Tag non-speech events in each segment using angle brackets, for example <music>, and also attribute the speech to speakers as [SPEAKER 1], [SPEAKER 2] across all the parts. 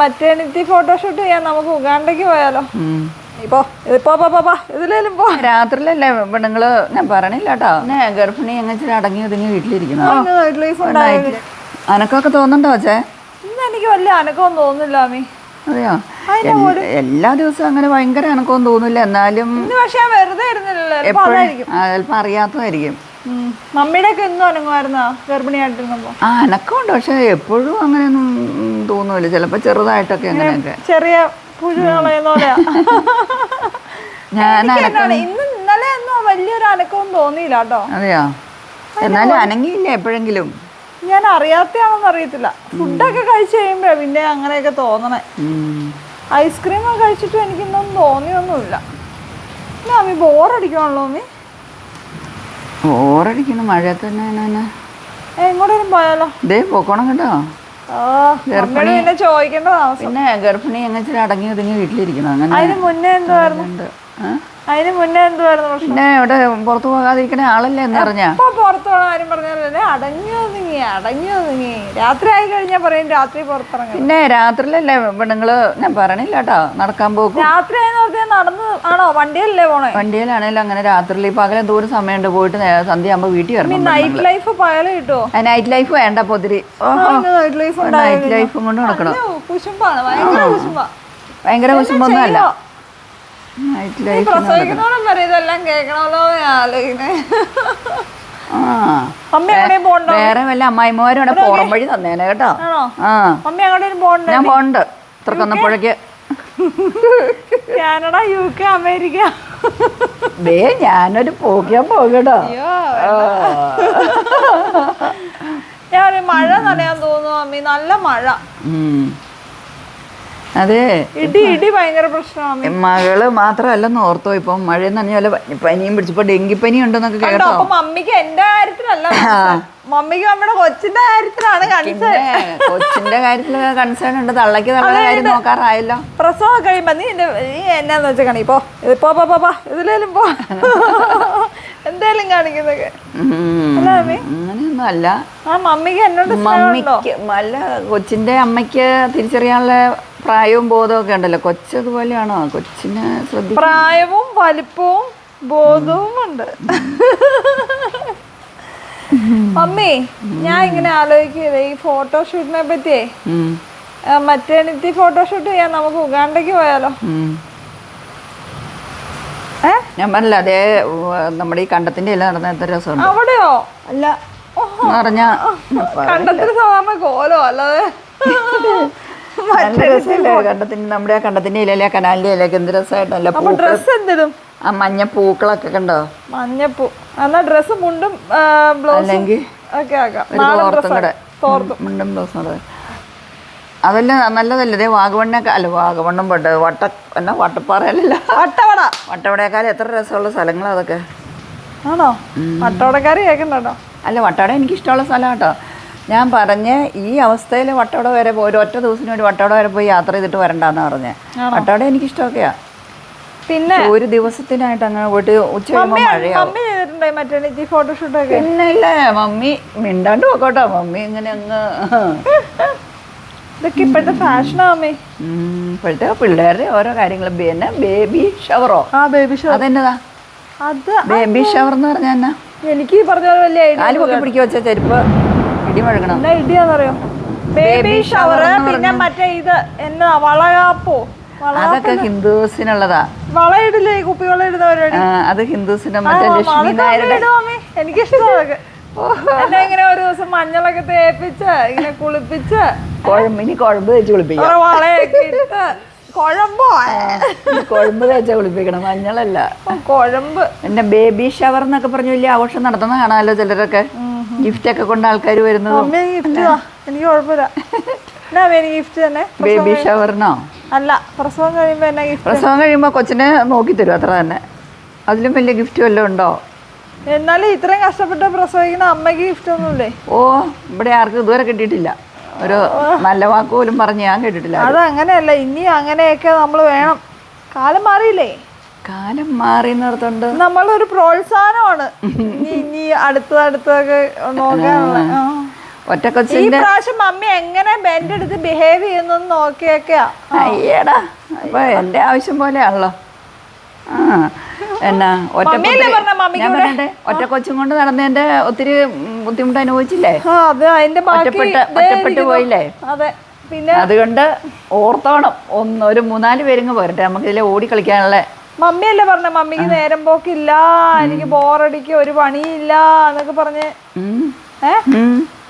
[SPEAKER 1] Maternity photoshoot ചെയ്യാൻ നമുക്ക് ഉഗാണ്ടയ്ക്ക് പോയാലോ? ഇപ്പോ ഇപ്പോ പോ,
[SPEAKER 2] രാത്രിയിലല്ലേ പെണ്ണുങ്ങൾ ഞാൻ പറഞ്ഞില്ല കേട്ടോ. ഗർഭിണി എങ്ങനെ അടങ്ങി ഒതുങ്ങി
[SPEAKER 1] വീട്ടിലിരിക്കുന്നു.
[SPEAKER 2] അനക്കൊക്കെ തോന്നുന്നുണ്ടോ
[SPEAKER 1] അച്ഛേ? എനിക്ക് വല്ല അനക്കവും തോന്നുന്നില്ല അമ്മി.
[SPEAKER 2] അതെയോ? എല്ലാ ദിവസവും അങ്ങനെ ഭയങ്കര അനക്കൊന്നും തോന്നില്ല എന്നാലും
[SPEAKER 1] പക്ഷെ വെറുതെ ചിലപ്പോ
[SPEAKER 2] അറിയാത്തതായിരിക്കും.
[SPEAKER 1] മമ്മിയുടെ ഒക്കെ ഇന്നും അനങ്ങുമായിരുന്നോ ഗർഭിണിയായിട്ടിരുന്നപ്പോ?
[SPEAKER 2] ആ അനക്കമുണ്ട്. പക്ഷെ എപ്പോഴും അങ്ങനെയൊന്നും തോന്നൂല ചിലപ്പോൾ ചെറുതായിട്ടൊക്കെ അങ്ങനെയൊക്കെ.
[SPEAKER 1] ചെറിയ പുഴു കളയുന്ന പോലെയാ
[SPEAKER 2] ഞാൻ
[SPEAKER 1] ഇന്ന് ഇന്നലെ ഒന്നും വലിയൊരു അനക്കവും തോന്നിയില്ല കേട്ടോ.
[SPEAKER 2] അതെയോ? എന്നാലും അനങ്ങിയില്ല എപ്പോഴെങ്കിലും?
[SPEAKER 1] ഞാൻ അറിയാത്തയാണെന്ന് അറിയത്തില്ല ഫുഡൊക്കെ കഴിച്ചു കഴിയുമ്പോ പിന്നെ അങ്ങനെയൊക്കെ തോന്നണേ. ഐസ്ക്രീം ഒക്കെ കഴിച്ചിട്ട് എനിക്കൊന്നും തോന്നിയൊന്നുമില്ല. അമ്മി ബോറടിക്കുവാണല്ലോ അമ്മി?
[SPEAKER 2] ബോറടിക്കുന്നു മഴയത്ത് തന്നെ
[SPEAKER 1] എങ്ങോട്ടേലും പോയാലോ?
[SPEAKER 2] ദേ പോക്കണം കേട്ടോ.
[SPEAKER 1] അമ്മയോട് പിന്നെ ചോദിക്കേണ്ട
[SPEAKER 2] പിന്നെ ഗർഭിണി എങ്ങനെ അടങ്ങി ഒതുങ്ങി വീട്ടിലിരിക്കണം അങ്ങനെ
[SPEAKER 1] അതിന് മുന്നേ എന്തുവായിരുന്നു? അതിന് മുന്നേ എന്തുവായിരുന്നു പ്രശ്നം?
[SPEAKER 2] പിന്നെ ഇവിടെ പുറത്തു പോകാതിരിക്കണ ആളല്ലേ എന്ന് പറഞ്ഞാ?
[SPEAKER 1] ഇപ്പൊ പുറത്തു പോകണ കാര്യം പറഞ്ഞാലേ അടങ്ങി ഒതുങ്ങി അടങ്ങി ഒതുങ്ങി. രാത്രി ആയി കഴിഞ്ഞാൽ പറയും രാത്രി പുറത്തിറങ്ങി
[SPEAKER 2] പിന്നെ രാത്രിയിലല്ലേ പെണ്ണുങ്ങൾ ഞാൻ പറയണില്ല കേട്ടോ നടക്കാൻ പോകും.
[SPEAKER 1] രാത്രി ആയെന്ന് പറഞ്ഞാൽ നടന്ന് ആണോ? വണ്ടിയല്ലേ പോണേ?
[SPEAKER 2] വണ്ടിയിലാണേലും അങ്ങനെ രാത്രിയിൽ പകലെ ദൂരം സമയമുണ്ട് പോയിട്ട് സന്ധ്യ ആകുമ്പോ വീട്ടിൽ വരണം
[SPEAKER 1] നൈറ്റ് ലൈഫ് പകൽ കിട്ടുമോ
[SPEAKER 2] നൈറ്റ് ലൈഫ് വേണ്ട പൊതിരി.
[SPEAKER 1] നൈറ്റ് ലൈഫ്
[SPEAKER 2] കൊണ്ട് നടക്കണം.
[SPEAKER 1] കുശുമ്പാണ് ഭയങ്കര കുശുമ്പാ.
[SPEAKER 2] ഭയങ്കര കുശുമ്പൊന്നും അല്ല നൈറ്റ്
[SPEAKER 1] വരെ ഇതെല്ലാം കേൾക്കണമല്ലോ ആലോചിക്കണേ
[SPEAKER 2] വേറെ വല്ല അമ്മായിമാരും ഇവിടെ പുറം വഴി തന്നേനെ കേട്ടോ. ആ. ഞാൻ പോണ്ട് ഇത്രക്കന്നപ്പോഴേക്ക്
[SPEAKER 1] കാനഡ യു കെ അമേരിക്ക.
[SPEAKER 2] ദേ ഞാനൊരു പോകാൻ പോകട്ടോ
[SPEAKER 1] ഞാൻ മഴ നനയാൻ തോന്നുന്നു അമ്മി. നല്ല മഴ.
[SPEAKER 2] അതെ.
[SPEAKER 1] ഇടി ഇടി ഭയങ്കര പ്രശ്നമാണ്.
[SPEAKER 2] മകൾ മാത്രമല്ലെന്ന് ഓർത്തോ ഇപ്പം മഴ നനഞ്ഞ പനി- പനിയും പിടിച്ചപ്പോ ഡെങ്കിപ്പനി ഉണ്ടെന്നൊക്കെ
[SPEAKER 1] കേട്ടോ. അപ്പൊ മമ്മിക്ക് എന്റെ കാര്യത്തിലല്ല മമ്മിക്ക് നമ്മുടെ കൊച്ചിന്റെ കാര്യത്തിലാണ് കൺസേൺ
[SPEAKER 2] കൊച്ചിന്റെ കാര്യത്തിൽ കൺസേൺ ഉണ്ട്. തള്ളക്ക് തള്ള കാര്യം നോക്കാറായല്ലോ.
[SPEAKER 1] പ്രസവം കഴിയുമ്പോ നീ എന്റെ നീ എന്നാന്ന് വെച്ചാൽ കാണി പോ പോ പോ പോ. ഇതിലേലും പോ. എന്തേലും. അല്ലേ
[SPEAKER 2] അങ്ങനെയൊന്നും അല്ല.
[SPEAKER 1] ആ മമ്മിക്ക് എന്നോട്
[SPEAKER 2] മമ്മിക്ക് അല്ല കൊച്ചിന്റെ അമ്മയ്ക്ക് തിരിച്ചറിയാനുള്ള പ്രായവും ബോധവും ഒക്കെ ഉണ്ടല്ലോ. കൊച്ചതുപോലെയാണോ? കൊച്ചിനെ ശ്രദ്ധിക്കും
[SPEAKER 1] പ്രായവും വലിപ്പവും ബോധവും ഉണ്ട്. മമ്മി ഞാൻ ഇങ്ങനെ ആലോചിക്കുന്നത് ഈ ഫോട്ടോഷൂട്ടിനെ പറ്റിയേ. മറ്റേണിറ്റി ഫോട്ടോഷൂട്ട് ചെയ്യാൻ നമുക്ക് ഉഗാണ്ടയ്ക്ക് പോയാലോ?
[SPEAKER 2] ഞാൻ പറഞ്ഞില്ല അതേ നമ്മുടെ ഈ കണ്ടത്തിന്റെ എല്ലാം നടന്ന എത്ര രസമുണ്ട്.
[SPEAKER 1] അവിടെയോ? അല്ല.
[SPEAKER 2] എന്ന്
[SPEAKER 1] കണ്ടത്തിൽ സാധാരണ കോലോ അല്ലാതെ. <laughs>
[SPEAKER 2] നല്ല രസമല്ലേ കണ്ടത്തിന്റെ നമ്മുടെ ആ കണ്ടത്തിന്റെ ഇലയിലെ കനാലിന്റെ ഇലയൊക്കെ എന്ത് രസമായിട്ടല്ല
[SPEAKER 1] അപ്പൊ ഡ്രസ്സ് എന്തിടും?
[SPEAKER 2] ആ മഞ്ഞ പൂക്കളൊക്കെ കണ്ടോ?
[SPEAKER 1] മഞ്ഞപ്പൂ. എന്നാ ഡ്രസ് മുണ്ടും
[SPEAKER 2] അല്ലെങ്കിൽ മുണ്ടും ബ്ലൗസും കൂടെ. അതല്ല നല്ലതല്ലേ? ദേ വാഗവണ്ണൊക്കെ അല്ല വാഗവണ്ണം പെട്ട് വട്ട എന്നാ വട്ടപ്പാറയല്ല
[SPEAKER 1] വട്ടവട.
[SPEAKER 2] വട്ടവടയെക്കാളും എത്ര രസമുള്ള സ്ഥലങ്ങളാ അതൊക്കെ.
[SPEAKER 1] ആണോ? വട്ടവടക്കാര് കേൾക്കണ്ടോ
[SPEAKER 2] അല്ല വട്ടവട എനിക്ക് ഇഷ്ടമുള്ള സ്ഥലം കേട്ടോ ഞാൻ പറഞ്ഞ് ഈ അവസ്ഥയിൽ വട്ടവട വരെ പോയി ഒരു ഒറ്റ ദിവസത്തിന് വേണ്ടി വട്ടവട വരെ പോയി യാത്ര ചെയ്തിട്ട് വരണ്ടെന്ന് പറഞ്ഞ്. വട്ടവട എനിക്ക് ഇഷ്ടമൊക്കെയാ
[SPEAKER 1] പിന്നെ
[SPEAKER 2] ഒരു ദിവസത്തിനായിട്ട് അങ്ങനെ പോയിട്ട് ഉച്ച മഴയാവും. പിന്നെ ഇല്ല മമ്മി മിണ്ടാണ്ട് പോക്കോട്ടോ. മമ്മി ഇങ്ങനെ അങ്ങ്
[SPEAKER 1] ഇതൊക്കെ ഇപ്പോഴത്തെ ഫാഷനാ മമ്മി.
[SPEAKER 2] ഉം, ഇപ്പോഴത്തെ പിള്ളേരുടെ ഓരോ കാര്യങ്ങൾ പിന്നെ ബേബി ഷവറോ?
[SPEAKER 1] ആ ബേബി ഷവർ.
[SPEAKER 2] അതെന്നതാ?
[SPEAKER 1] അത്
[SPEAKER 2] ബേബി ഷവർ എന്ന് പറഞ്ഞാൽ എന്നാ?
[SPEAKER 1] എനിക്ക് പറഞ്ഞ പോലെ വലിയ ഐഡിയ
[SPEAKER 2] കാൽ പൊക്കി പിടിക്കുക വെച്ച ചെരുപ്പ്? ഇടി മുഴങ്ങണം.
[SPEAKER 1] എന്നാ ഇടിയാന്നറിയോ? ബേബി ഷവർ പിന്നെ മറ്റേ ഇത് എന്നാ വളകാപ്പോ.
[SPEAKER 2] അതൊക്കെ ഹിന്ദുസിനുള്ളതാ.
[SPEAKER 1] വളയിടില്ലേ കുപ്പി വളയിടുന്ന പരിപാടി?
[SPEAKER 2] അത് ഹിന്ദുസിന്റെ മറ്റേ ലക്ഷ്മി നായരുടെ
[SPEAKER 1] എനിക്കിഷ്ടമാണ് എന്നെ ഇങ്ങനെ ഒരു ദിവസം മഞ്ഞളൊക്കെ തേപ്പിച്ച് ഇങ്ങനെ കുളിപ്പിച്ച്
[SPEAKER 2] കുഴമ്പ് ഇനി കുഴമ്പ് തേച്ച് കുളിപ്പിക്കണം
[SPEAKER 1] വളയൊക്കെ ഇട്ട് കുഴമ്പോ?
[SPEAKER 2] കുഴമ്പ് തേച്ച കുളിപ്പിക്കണം മഞ്ഞളല്ല.
[SPEAKER 1] കുഴമ്പ്.
[SPEAKER 2] എന്റെ ബേബി ഷവർ എന്നൊക്കെ പറഞ്ഞു വലിയ ആഘോഷം നടത്തുന്ന കാണാമല്ലോ ചിലരൊക്കെ. ഗിഫ്റ്റ് ഒക്കെ കൊണ്ട് ആൾക്കാർ വരുന്നത്.
[SPEAKER 1] എനിക്ക് കുഴപ്പമില്ല. ഗിഫ്റ്റ് തന്നെ.
[SPEAKER 2] ബേബി ഷവറിനോ?
[SPEAKER 1] അല്ല പ്രസവം കഴിയുമ്പോ എന്നാ ഗിഫ്റ്റ്?
[SPEAKER 2] പ്രസവം കഴിയുമ്പോൾ കൊച്ചിനെ നോക്കി തരും അത്ര തന്നെ. അതിലും വലിയ ഗിഫ്റ്റ് വല്ലതും ഉണ്ടോ?
[SPEAKER 1] എന്നാലും ഇത്രയും കഷ്ടപ്പെട്ട് പ്രസവിക്കുന്ന അമ്മയ്ക്ക് ഗിഫ്റ്റ് ഒന്നുമില്ലേ?
[SPEAKER 2] ഓ ഇവിടെ ആർക്കും ഇതുവരെ കിട്ടിയിട്ടില്ല. ഒരു നല്ല വാക്ക് പോലും പറഞ്ഞ് ഞാൻ കേട്ടിട്ടില്ല.
[SPEAKER 1] അത് അങ്ങനെയല്ല ഇനി അങ്ങനെയൊക്കെ നമ്മൾ വേണം. കാലം മാറിയില്ലേ?
[SPEAKER 2] കാലം മാറി നിർത്തുണ്ട്
[SPEAKER 1] നമ്മളൊരു പ്രോത്സാഹനമാണ്. ഇനി അടുത്തൊക്കെ നോക്കാനുള്ള
[SPEAKER 2] ഒറ്റക്കൊച്ചിന്റെ
[SPEAKER 1] പ്രാവശ്യം മമ്മി എങ്ങനെ ബെൻഡ് എടുത്ത് ബിഹേവ് ചെയ്യുന്നു നോക്കിയൊക്കെയാ.
[SPEAKER 2] അയ്യടാ. അപ്പൊ എന്റെ ആവശ്യം പോലെയാണല്ലോ. എന്നാ ഒറ്റ കൊച്ചും കൊണ്ട് നടന്നതിന്റെ ഒത്തിരി ബുദ്ധിമുട്ട് അനുഭവിച്ചില്ലേ ഒറ്റപ്പെട്ടു ഒറ്റപ്പെട്ട് പോയില്ലേ?
[SPEAKER 1] അതെ. പിന്നെ
[SPEAKER 2] അതുകൊണ്ട് ഓർത്തോണം. ഒന്ന് ഒരു മൂന്നാൽ പേരിങ്ങ് പോരട്ടെ. നമുക്ക് ഇതിലെ ഓടി കളിക്കാനുള്ള
[SPEAKER 1] മമ്മിയല്ലേ പറഞ്ഞ? മമ്മിക്ക് നേരം പോക്കില്ല എനിക്ക് ബോറടിക്ക് ഒരു പണിയില്ല എന്നൊക്കെ പറഞ്ഞ്.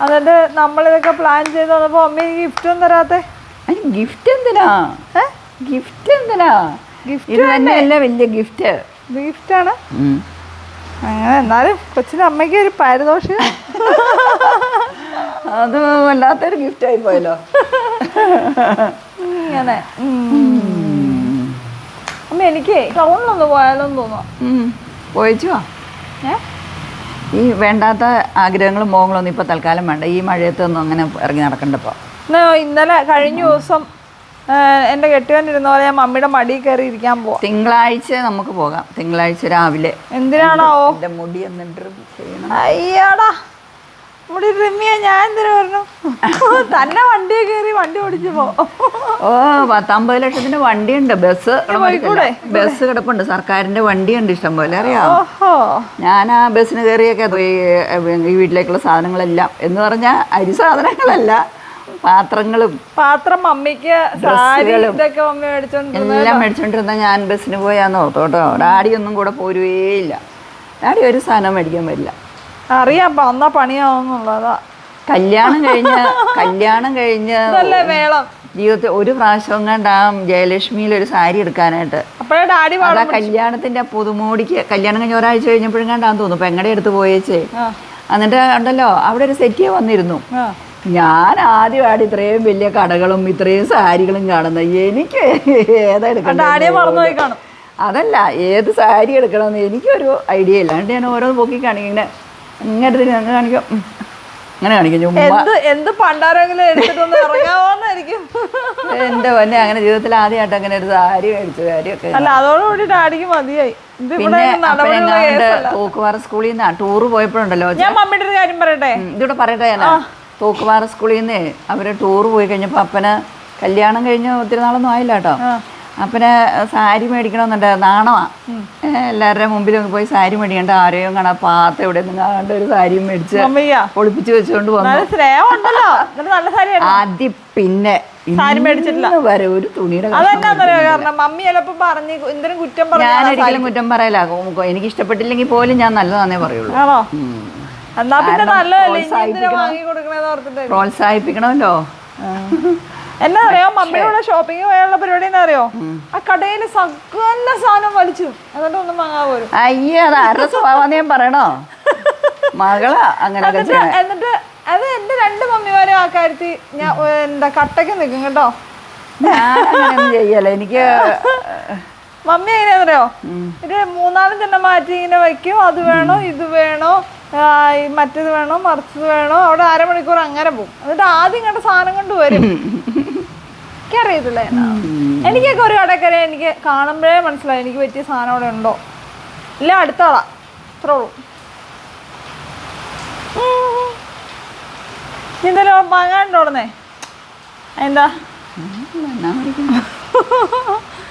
[SPEAKER 1] എന്നിട്ട് നമ്മളിതൊക്കെ പ്ലാൻ ചെയ്ത് വന്നപ്പോ അമ്മ എനിക്ക് ഗിഫ്റ്റ് ഒന്നും തരാത്തെ?
[SPEAKER 2] ഗിഫ്റ്റ് എന്തിനാ? ഗിഫ്റ്റ് എന്തിനാ? ഗിഫ്റ്റ് തന്നെയല്ലേ വലിയ ഗിഫ്റ്റ്
[SPEAKER 1] ഗിഫ്റ്റ് ആണ്. അങ്ങനെ എന്നാലും കൊച്ചിന് അമ്മയ്ക്ക് ഒരു പാരിതോഷികം.
[SPEAKER 2] അത് വല്ലാത്തൊരു ഗിഫ്റ്റ് ആയി പോയല്ലോ.
[SPEAKER 1] ഇങ്ങനെ. ഉം. അമ്മ എനിക്ക് ടൗണിലൊന്ന് പോയാലോന്ന് തോന്നുന്നു.
[SPEAKER 2] പോയിച്ചു?
[SPEAKER 1] ഏ?
[SPEAKER 2] ഈ വേണ്ടാത്ത ആഗ്രഹങ്ങളും മോഹങ്ങളൊന്നും ഇപ്പൊ തൽക്കാലം വേണ്ട. ഈ മഴയത്ത് ഒന്നും അങ്ങനെ ഇറങ്ങി നടക്കണ്ടപ്പോ.
[SPEAKER 1] ഇന്നലെ കഴിഞ്ഞ ദിവസം എന്റെ എന്റെ കെട്ടിയോണ്ടിരുന്ന പോലെ ഞാൻ മമ്മിയുടെ മടി കയറി ഇരിക്കാൻ പോവാം.
[SPEAKER 2] തിങ്കളാഴ്ച നമുക്ക് പോകാം. തിങ്കളാഴ്ച രാവിലെ.
[SPEAKER 1] എന്തിനാണോ
[SPEAKER 2] എന്റെ മുടി എന്നിട്ട് ചെയ്യണം.
[SPEAKER 1] അയ്യാടാ. മുടി റിമിയ ഞാൻ എന്തിനു പറഞ്ഞു തന്നെ വണ്ടിയെ കയറി വണ്ടി ഓടിച്ചു പോ.
[SPEAKER 2] ഓ പത്തമ്പത് ലക്ഷത്തിന്റെ വണ്ടിയുണ്ട്. ബസ്? ബസ് കിടപ്പുണ്ട്. സർക്കാരിന്റെ വണ്ടിയുണ്ട് ഇഷ്ടം പോലെ അറിയാം
[SPEAKER 1] ഓഹോ.
[SPEAKER 2] ഞാൻ ആ ബസ്സിന് കയറിയൊക്കെ പോയി ഈ വീട്ടിലേക്കുള്ള സാധനങ്ങളെല്ലാം എന്ന് പറഞ്ഞാൽ അരി സാധനങ്ങളല്ല പാത്രങ്ങളും
[SPEAKER 1] പാത്രം മമ്മിക്ക് ഇതൊക്കെ മമ്മി മേടിച്ചോണ്ടിരുന്നത്
[SPEAKER 2] എല്ലാം മേടിച്ചോണ്ടിരുന്ന ഞാൻ ബസ്സിന് പോയാന്ന് കേട്ടോ ഡാഡി ഒന്നും കൂടെ പോരുവേയില്ല. ഡാഡി ഒരു സാധനം മേടിക്കാൻ പറ്റില്ല
[SPEAKER 1] അറിയാം വന്നാ പണിയാവുന്നുള്ളതാ.
[SPEAKER 2] കല്യാണം കഴിഞ്ഞ കല്യാണം കഴിഞ്ഞ്
[SPEAKER 1] മേളം
[SPEAKER 2] ജീവിതത്തിൽ ഒരു പ്രാവശ്യം കണ്ടാം ആ ജയലക്ഷ്മിയിൽ ഒരു സാരി എടുക്കാനായിട്ട്.
[SPEAKER 1] ഡാഡി
[SPEAKER 2] അത് കല്യാണത്തിന്റെ പുതുമോടിക്ക് കല്യാണം കഴിഞ്ഞ ഒരാഴ്ച കഴിഞ്ഞപ്പോഴും കണ്ടാന്ന് തോന്നുന്നു പെങ്ങടെ അടുത്ത് പോയേച്ചേ. എന്നിട്ട് ഉണ്ടല്ലോ അവിടെ ഒരു സെറ്റിയെ വന്നിരുന്നു. ഞാൻ ആദ്യമായിട്ട് ഇത്രയും വലിയ കടകളും ഇത്രയും സാരികളും കാണുന്നത് എനിക്ക് ഏതാ അതല്ല ഏത് സാരി എടുക്കണമെന്ന് എനിക്കൊരു ഐഡിയ ഇല്ല. എന്നിട്ട് ഞാൻ ഓരോന്ന് പൊക്കി കാണിക്കും ഇങ്ങനെ ഇങ്ങനെ തിരിഞ്ഞ് അങ്ങ് കാണിക്കും. അങ്ങനെ കാണിക്കും. ചുമ്മാ.
[SPEAKER 1] എന്ത് എന്ത് പണ്ടാരെങ്കിലും എടുത്തിട്ടൊന്ന് ഇറങ്ങാവോന്നായിരിക്കും
[SPEAKER 2] എന്റെ പൊന്നെ അങ്ങനെ ജീവിതത്തിൽ ആദ്യമായിട്ട് അങ്ങനെ ഒരു സാരി മേടിച്ചു കാര്യമൊക്കെ
[SPEAKER 1] അല്ല അതോടുകൂടി ഡാഡിക്ക് മതിയായി.
[SPEAKER 2] പിന്നെ അപ്പനെങ്ങാണ്ട് സ്കൂളിൽ നിന്ന്? ടൂറ് പോയപ്പോഴുണ്ടല്ലോ
[SPEAKER 1] ഞാൻ മമ്മിയുടെ ഒരു കാര്യം പറയട്ടെ?
[SPEAKER 2] ഇതിവിടെ പറയട്ടെ ഞാൻ തൂക്കുപാറ സ്കൂളിൽ നിന്ന് അവർ ടൂർ പോയി കഴിഞ്ഞപ്പോൾ അപ്പന് കല്യാണം കഴിഞ്ഞ് ഒത്തിരി നാളൊന്നും ആയില്ല കേട്ടോ.
[SPEAKER 1] ആ.
[SPEAKER 2] അപ്പന് സാരി മേടിക്കണമെന്നുണ്ട്. നാണമാണ് എല്ലാവരുടെ മുമ്പിൽ പോയി സാരി മേടിക്കണ്ട. ആരെയും കാണാൻ പാത്ത എവിടെ ഒരു സാരിയും മേടിച്ച് ഒളിപ്പിച്ച് വെച്ചുകൊണ്ട് വന്നു. ആദ്യം പിന്നെ. വരെ ഒരു തുണിയുടെ
[SPEAKER 1] എന്തിനും കുറ്റം
[SPEAKER 2] പറയല എനിക്ക് ഇഷ്ടപ്പെട്ടില്ലെങ്കിൽ പോലും ഞാൻ നല്ലതാന്നേ പറയുള്ളൂ. പ്രോത്സാഹിപ്പിക്കണമല്ലോ.
[SPEAKER 1] എന്നാ അറിയോ മമ്മിയുടെ ഷോപ്പിംഗ് പോയുള്ള പരിപാടി എന്നാ അറിയോ ആ കടയിൽ സകല സാധനം വലിച്ചു. എന്നിട്ട് ഒന്നും വാങ്ങാൻ പോലും
[SPEAKER 2] അയ്യോ അത് ആരുടെ സ്വഭാവം ഞാൻ പറയണോ? മകളാ അങ്ങനെ
[SPEAKER 1] എന്നിട്ട് അത് എന്റെ രണ്ട് മമ്മിമാരും ആ കാര്യത്തിൽ ഞാൻ എന്താ കട്ടയ്ക്ക് നിൽക്കും കേട്ടോ.
[SPEAKER 2] ചെയ്യല എനിക്ക്
[SPEAKER 1] മമ്മി എങ്ങനെയാണെന്നറിയോ? ഇത് മൂന്നാലും തന്നെ മാറ്റി ഇങ്ങനെ വയ്ക്കും. അത് വേണോ ഇത് വേണോ? മറ്റേത് വേണോ മറിച്ചത് വേണോ അവിടെ അരമണിക്കൂർ അങ്ങനെ പോകും എന്നിട്ട് ആദ്യം കണ്ട സാധനം കൊണ്ട് വരും. എനിക്കറിയത്തില്ല. എനിക്കൊക്കെ ഒരു കടക്കര എനിക്ക് കാണുമ്പോഴേ മനസ്സിലായി. എനിക്ക് പറ്റിയ സാധനം അവിടെ ഉണ്ടോ? ഇല്ല അടുത്താളാ അത്ര ഉള്ളൂ. എന്തായാലും വാങ്ങാണ്ടോടന്നേ എന്താ? <laughs>